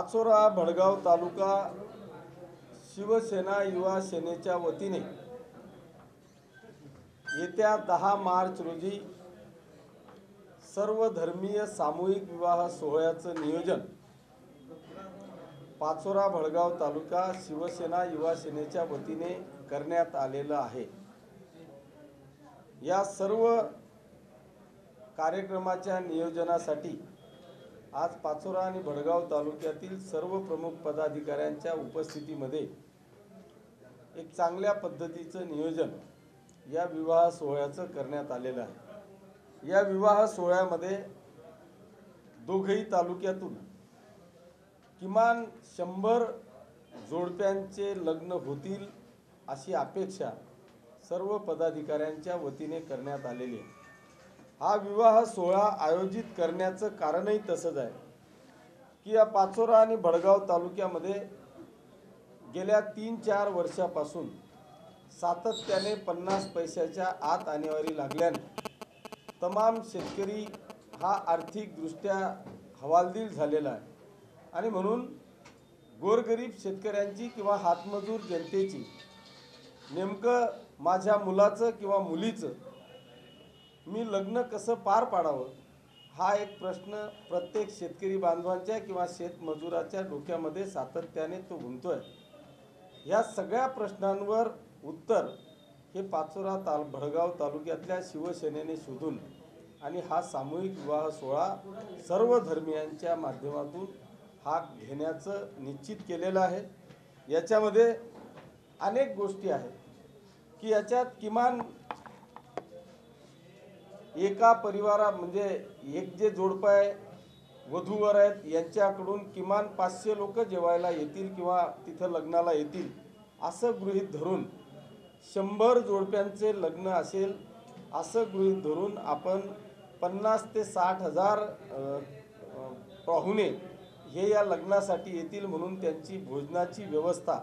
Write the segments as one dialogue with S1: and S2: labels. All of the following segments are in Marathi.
S1: पाचोरा भडगाव तालुका शिवसेना युवा सेनेच्या वतीने येत्या दहा मार्च रोजी सर्व धर्मीय सामूहिक विवाह सोहळ्याचं नियोजन पाचोरा भडगाव तालुका शिवसेना युवा सेनेच्या वतीने करण्यात आलेलं आहे. या सर्व कार्यक्रमाच्या नियोजनासाठी आज पाचोरा आणि भडगाव तालुक्यातील सर्व प्रमुख पदाधिकाऱ्यांच्या उपस्थितीमध्ये एक चांगल्या पद्धतीचं नियोजन या विवाह सोहळ्याचं करण्यात आलेलं आहे. या विवाह सोहळ्यामध्ये दोघही तालुक्यातून किमान शंभर जोडप्यांचे लग्न होतील अशी अपेक्षा सर्व पदाधिकाऱ्यांच्या वतीने करण्यात आलेली आहे. हा विवाह सोहळा आयोजित करण्याचं कारणही तसंच आहे. की या पाचोरा आणि भडगाव तालुक्यामध्ये गेल्या तीन चार वर्षापासून सातत्याने पन्नास पैशाच्या आत आणेवारी लागल्याने तमाम शेतकरी हा आर्थिकदृष्ट्या हवालदिल झालेला आहे. आणि म्हणून गोरगरीब शेतकऱ्यांची किंवा हातमजूर जनतेची नेमकं माझ्या मुलाचं किंवा मुलीचं मी लग्न कसं पार पाडावं? हा एक प्रश्न प्रत्येक शेतकरी बांधवांच्या किंवा शेतमजुराच्या डोक्यामध्ये सातत्याने तो गुंतोय. या सगळ्या प्रश्नांवर उत्तर हे पाचोरा ताल भडगाव तालुक्यातल्या शिवसेनेने शोधून आणि हा सामूहिक विवाह सोहळा सर्व धर्मियांच्या माध्यमातून हा घेण्याचं निश्चित केलेलं आहे. याच्यामध्ये अनेक गोष्टी आहेत की याच्यात किमान एका परिवारा म्हणजे एक जे जोडपं आहे वधूवर आहेत यांच्याकडून किमान पाचशे लोक जेवायला येतील किंवा तिथं लग्नाला येतील असं गृहीत धरून शंभर जोडप्यांचे लग्न असेल असं गृहीत धरून आपण पन्नास ते साठ हजार पाहुणे हे या लग्नासाठी येतील म्हणून त्यांची भोजनाची व्यवस्था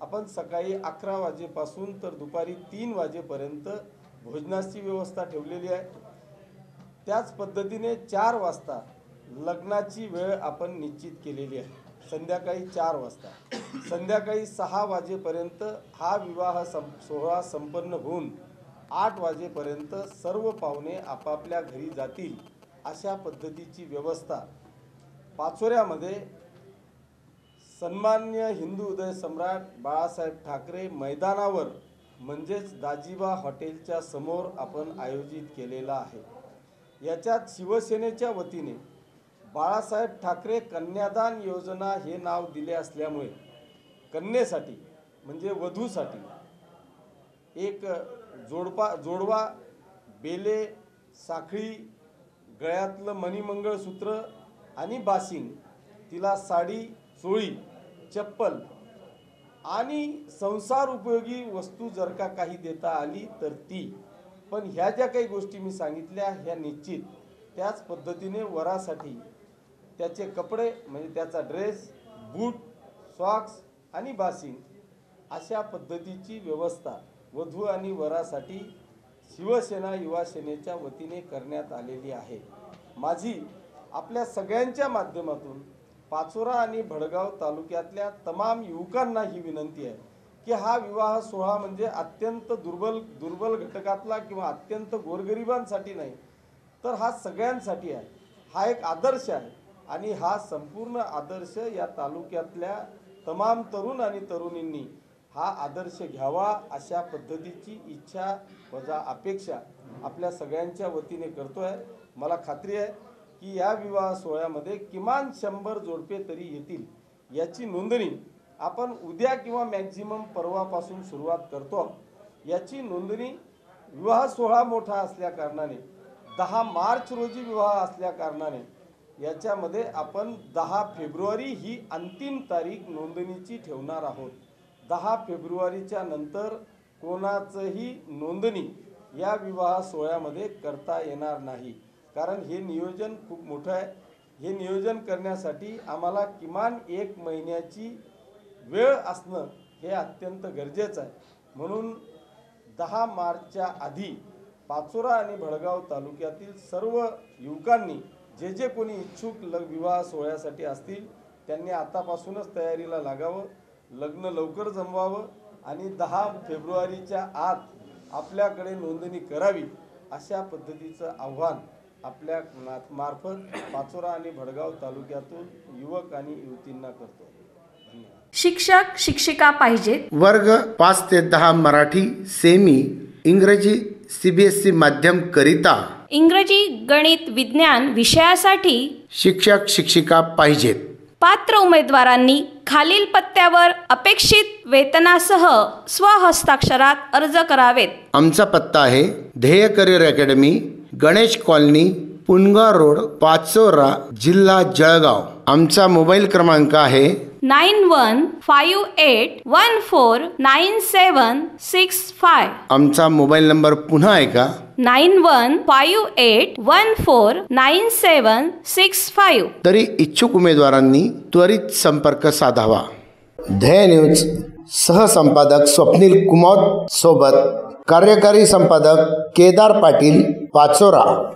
S1: आपण सकाळी अकरा वाजेपासून तर दुपारी तीन वाजेपर्यंत भोजनाची व्यवस्था ठेवलेली आहे. त्याच पद्धतीने चार वाजता लग्नाची वेळ आपण निश्चित केलेली आहे. संध्याकाळी चार वाजता. संध्याकाळी सहा वाजेपर्यंत हा विवाह सं सोहळा संपन्न होऊन आठ वाजेपर्यंत सर्व पाहुणे आपापल्या घरी जातील अशा पद्धतीची व्यवस्था पाचोऱ्यामध्ये सन्मान्य हिंदू उदय सम्राट बाळासाहेब ठाकरे मैदानावर म्हणजेच दाजिबा हॉटेलच्या समोर आपण आयोजित केलेला आहे. याच्यात शिवसेनेच्या वतीने बाळासाहेब ठाकरे कन्यादान योजना हे नाव दिले असल्यामुळे कन्येसाठी म्हणजे वधूसाठी एक जोडपा जोडवा बेले साखळी गळ्यातलं मणिमंगळसूत्र आणि बासिंग तिला साडी चोळी चप्पल आणि संसार उपयोगी वस्तू जर का काही देता आली तर ती. पण ह्या ज्या काही गोष्टी मी सांगितल्या ह्या निश्चित त्याच पद्धतीने वरासाठी त्याचे कपडे म्हणजे त्याचा ड्रेस बूट सॉक्स आणि बासिंग अशा पद्धतीची व्यवस्था वधू आणि वरासाठी शिवसेना युवा सेनेच्या वतीने करण्यात आलेली आहे. माझी आपल्या सगळ्यांच्या माध्यमातून पाचोरा आणि भडगाव तालुक्यातल्या तमाम युवकांना ही विनंती आहे. की हा विवाह सोहळा म्हणजे अत्यंत दुर्बल दुर्बल घटकातला किंवा अत्यंत गोरगरिबांसाठी नाही तर हा सगळ्यांसाठी आहे. हा एक आदर्श आहे आणि हा संपूर्ण आदर्श या तालुक्यातल्या तमाम तरुण आणि तरुणींनी हा आदर्श घ्यावा अशा पद्धतीची इच्छा वजा अपेक्षा आपल्या सगळ्यांच्या वतीने करतोय. मला खात्री आहे की या विवाह सोहळ्यामध्ये किमान शंभर जोडपे तरी येतील याची नोंदणी आपण उद्या किंवा मॅक्झिमम परवापासून सुरुवात करतो. याची नोंदणी विवाह सोहळा मोठा असल्या कारणाने दहा मार्च रोजी विवाह असल्या कारणाने याच्यामध्ये आपण दहा फेब्रुवारी ही अंतिम तारीख नोंदणीची ठेवणार आहोत. दहा फेब्रुवारीच्या नंतर कोणाचंही नोंदणी या विवाह सोहळ्यामध्ये करता येणार नाही. कारण हे नियोजन खूप मोठं आहे. हे नियोजन करण्यासाठी आम्हाला किमान एक महिन्याची वेळ असणं हे अत्यंत गरजेचं आहे. म्हणून दहा मार्चच्या आधी पाचोरा आणि भडगाव तालुक्यातील सर्व युवकांनी जे जे कोणी इच्छुक ल विवाह सोहळ्यासाठी असतील त्यांनी आतापासूनच तयारीला लागावं लग्न लवकर जमवावं आणि दहा फेब्रुवारीच्या आत आपल्याकडे नोंदणी करावी अशा पद्धतीचं आव्हान आपल्या मार्फत पाचोरा आणि भडगाव तालुक्यातून युवक आणि युवतींना करतो.
S2: शिक्षक शिक्षिका पाहिजेत.
S3: वर्ग पाच ते दहा मराठी सेमी इंग्रजी सी बी एस सी माध्यम करिता
S2: इंग्रजी गणित विज्ञान विषयासाठी
S3: शिक्षक शिक्षिका पाहिजेत.
S2: पात्र उमेदवारांनी खालील पत्त्यावर अपेक्षित वेतनासह स्वहस्ताक्षरात अर्ज करावेत.
S3: आमचा पत्ता आहे Dhyey career academy Ganesh colony Punaga road Pachora जिल्हा जळगाव. आमचा मोबाईल क्रमांक आहे
S2: nine one five eight one four nine seven six five.
S3: आमचा मोबाईल नंबर पुन्हा ऐका.
S2: Nine one five eight one four nine seven six five.
S3: तरी इच्छुक उमेदवारांनी त्वरित संपर्क साधावा. ध्येय न्यूज सहसंपादक स्वप्नील कुमार सोबत कार्यकारी संपादक केदार पाटील पाचोरा.